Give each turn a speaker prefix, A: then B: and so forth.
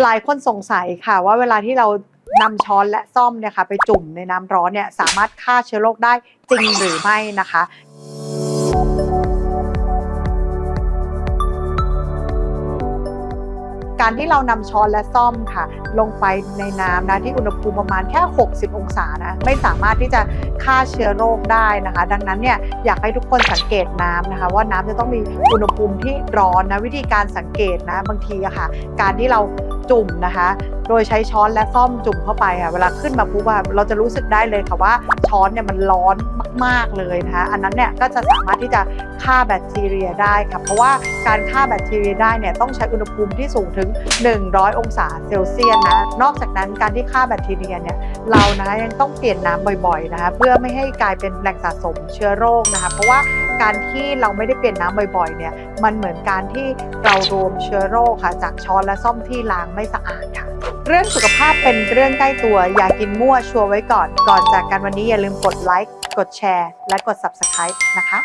A: หลายคนสงสัยค่ะว่าเวลาที่เรานำช้อนและซ่อมเนี่ยค่ะไปจุ่มในน้ำร้อนเนี่ยสามารถฆ่าเชื้อโรคได้จริงหรือไม่นะคะ การที่เรานำช้อนและซ่อมค่ะ ลงไปในน้ำนะที่อุณหภูมิประมาณแค่ 60 องศานะไม่สามารถที่จะฆ่าเชื้อโรคได้นะคะ ดังนั้นเนี่ยอยากให้ทุกคนสังเกตน้ำนะคะ ว่าน้ำจะต้องมีอุณหภูมิที่ร้อนนะวิธีการสังเกตนะบางทีอะค่ะ การที่เรา จุ่มนะคะ โดยใช้ช้อนและซ่อมจุ่มเข้าไปค่ะ เวลาขึ้นมาปุ๊บเราจะรู้สึกได้เลยค่ะว่าช้อนเนี่ยมันร้อนมากๆเลยนะคะ อันนั้นเนี่ยก็จะสามารถที่จะฆ่าแบคทีเรียได้ค่ะ เพราะว่าการฆ่าแบคทีเรียได้เนี่ยต้องใช้อุณหภูมิที่สูงถึง 100 องศาเซลเซียสนะ นอกจากนั้นการที่ฆ่าแบคทีเรียเนี่ยเรานะคะยังต้องเปลี่ยนน้ำบ่อยๆนะคะเพื่อไม่ให้กลายเป็นแหล่งสะสมเชื้อโรคนะคะ เพราะว่า การที่เราไม่ได้เปลี่ยนน้ำบ่อยๆเนี่ยมันเหมือนการที่เรารวมเชื้อโรคค่ะ จากช้อนและซ่อมที่ล้างไม่สะอาดค่ะ เรื่องสุขภาพเป็นเรื่องใกล้ตัว อย่ากินมั่วชัวร์ไว้ก่อน ก่อนจากกันวันนี้อย่าลืมกดไลค์กดแชร์ และกด Subscribe นะคะ